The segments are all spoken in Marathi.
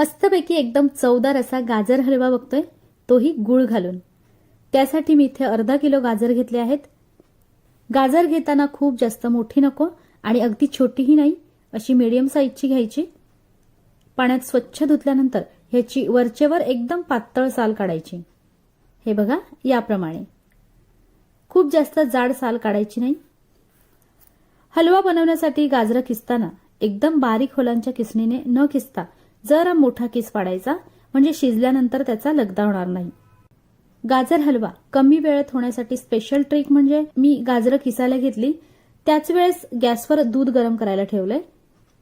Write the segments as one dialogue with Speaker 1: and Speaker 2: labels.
Speaker 1: मस्तपैकी एकदम चवदार असा गाजर हलवा बघतोय तोही गुळ घालून. त्यासाठी मी इथे अर्धा किलो गाजर घेतले आहेत. गाजर घेताना खूप जास्त मोठी नको आणि अगदी छोटीही नाही अशी मीडियम साईजची घ्यायची. पाण्यात स्वच्छ धुतल्यानंतर ह्याची वरचेवर एकदम पातळ साल काढायची. हे बघा याप्रमाणे. खूप जास्त जाड साल काढायची नाही. हलवा बनवण्यासाठी गाजरं किसताना एकदम बारीक होलांच्या किसणीने न किसता जरा मोठा किस पाडायचा म्हणजे शिजल्यानंतर त्याचा लगदा होणार नाही. गाजर हलवा. कमी वेळेत होण्यासाठी स्पेशल ट्रिक म्हणजे मी गाजरं किसायला घेतली. त्याच वेळेस गॅसवर दूध गरम करायला ठेवलंय.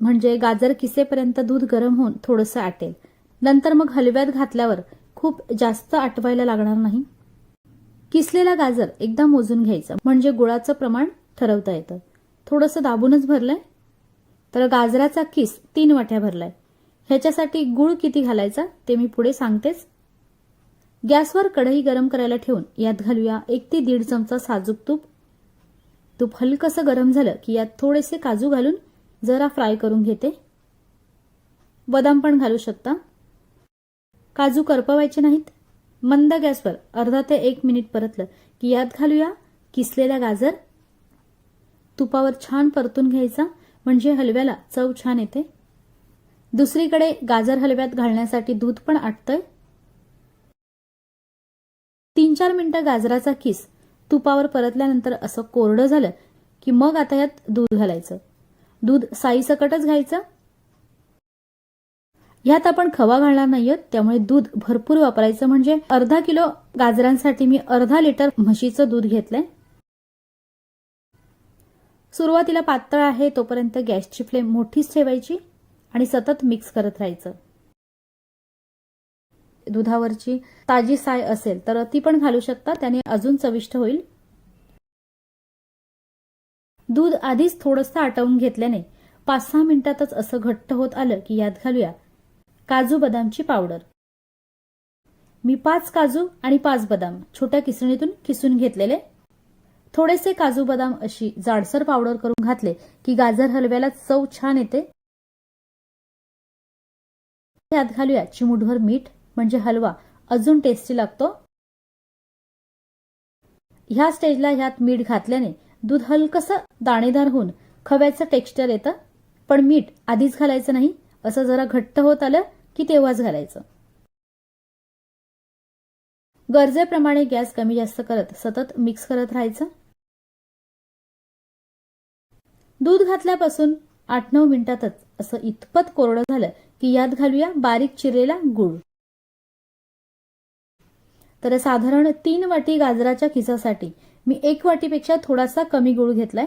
Speaker 1: म्हणजे गाजर किसेपर्यंत दूध गरम होऊन थोडंसं आटेल. नंतर मग हलव्यात घातल्यावर खूप जास्त आटवायला लागणार नाही. किसलेला गाजर एकदा मोजून घ्यायचं. म्हणजे गुळाचं प्रमाण ठरवता येतं. थोडंसं दाबूनच भरलंय. तर गाजराचा किस तीन वाट्या भरलाय. ह्याच्यासाठी गुळ किती घालायचा ते मी पुढे सांगतेच. गॅसवर कढई गरम करायला ठेवून यात घालूया एक ते दीड चमचा साजूक तूप. तूप हलकसं गरम झालं की यात थोडेसे काजू घालून जरा फ्राय करून घेते. बदाम पण घालू शकता. काजू करपवायचे नाहीत. मंद गॅसवर अर्धा ते एक मिनिट परतलं की यात घालूया किसलेला गाजर. तुपावर छान परतून घ्यायचा म्हणजे हलव्याला चव छान येते. दुसरीकडे गाजर हलव्यात घालण्यासाठी दूध पण आटतंय. तीन चार मिनिटं गाजराचा किस तुपावर परतल्यानंतर असं कोरडं झालं की मग आता यात दूध घालायचं. दूध साईसकटच घ्यायचं. ह्यात आपण खवा घालणार नाहीयेत त्यामुळे दूध भरपूर वापरायचं म्हणजे अर्धा किलो गाजरांसाठी मी अर्धा लिटर म्हशीचं दूध घेतलंय. सुरुवातीला पातळ आहे तोपर्यंत गॅसची फ्लेम मोठीच ठेवायची. आणि सतत मिक्स करत राहायचं. दुधावरची ताजी साय असेल तर ती पण घालू शकता त्याने अजून चविष्ट होईल. दूध आधीच थोडंसं आटवून घेतल्याने पाच सहा मिनिटातच असं घट्ट होत आलं की यात घालूया काजू बदामची पावडर. मी पाच काजू आणि पाच बदाम छोट्या किसणीतून किसून घेतलेले. थोडेसे काजू बदाम अशी जाडसर पावडर करून घातले की गाजर हलव्याला चव छान येते. त्यात घालूया. चिमुटभर मीठ म्हणजे हलवा. अजून टेस्टी लागतो. ह्या स्टेजला ह्यात मीठ घातल्याने दूध हलकसं दाणेदार होऊन खव्याचं टेक्स्चर येतं. पण मीठ आधीच घालायचं नाही. असं जरा घट्ट होत आलं की तेव्हाच घालायचं. गरजेप्रमाणे गॅस कमी जास्त करत सतत मिक्स करत राहायचं. दूध घातल्यापासून आठ नऊ मिनिटातच असं इतपत कोरडं झालं की यात घालूया बारीक चिरलेला गुळ. तर साधारण तीन वाटी गाजराच्या खिसासाठी मी एक वाटीपेक्षा थोडासा कमी गुळ घेतलाय.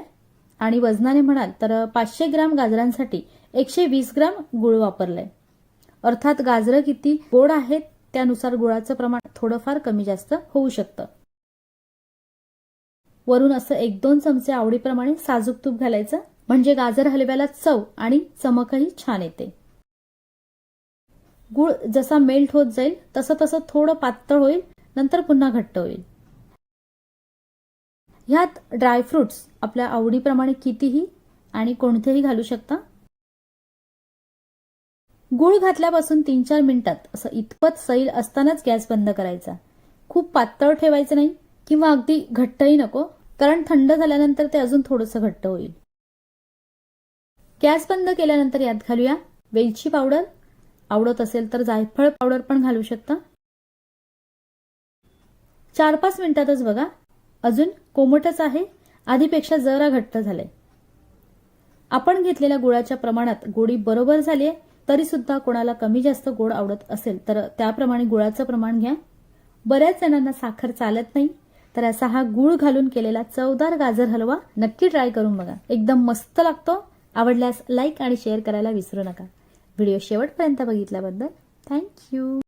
Speaker 1: आणि वजनाने म्हणाल तर पाचशे ग्राम गाजरांसाठी एकशे वीस ग्राम गुळ वापरलाय. अर्थात गाजरं किती गोड आहेत त्यानुसार गुळाचं प्रमाण थोडंफार कमी जास्त होऊ शकतं. वरून असं एक दोन चमचे आवडीप्रमाणे साजूक तूप घालायचं. म्हणजे गाजर हलव्याला चव आणि चमकही छान येते. गुळ जसा मेल्ट होत जाईल तसं तसं थोडं पातळ होईल नंतर पुन्हा घट्ट होईल. ह्यात ड्रायफ्रुट्स आपल्या आवडीप्रमाणे कितीही आणि कोणतेही घालू शकता. गुळ घातल्यापासून तीन चार मिनिटात असं इतपत सैल असतानाच गॅस बंद करायचा. खूप पातळ ठेवायचं नाही किंवा अगदी घट्टही नको कारण थंड झाल्यानंतर ते अजून थोडंसं घट्ट होईल. गॅस बंद केल्यानंतर यात घालूया वेलची पावडर. आवडत असेल तर जायफळ पावडर पण घालू शकता. चार पाच मिनिटातच बघा. अजून कोमटच आहे. आधीपेक्षा जरा घट्ट झालंय. आपण घेतलेल्या गुळाच्या प्रमाणात गोडी बरोबर झाली आहे तरी सुद्धा कोणाला कमी जास्त गोड आवडत असेल तर त्याप्रमाणे गुळाचं प्रमाण घ्या. बऱ्याच जणांना साखर चालत नाही तर असा हा गुळ घालून केलेला चवदार गाजर हलवा नक्की ट्राय करून बघा. एकदम मस्त लागतो. आवडल्यास लाईक आणि शेअर करायला विसरू नका. व्हिडिओ शेवटपर्यंत बघितल्याबद्दल थँक्यू.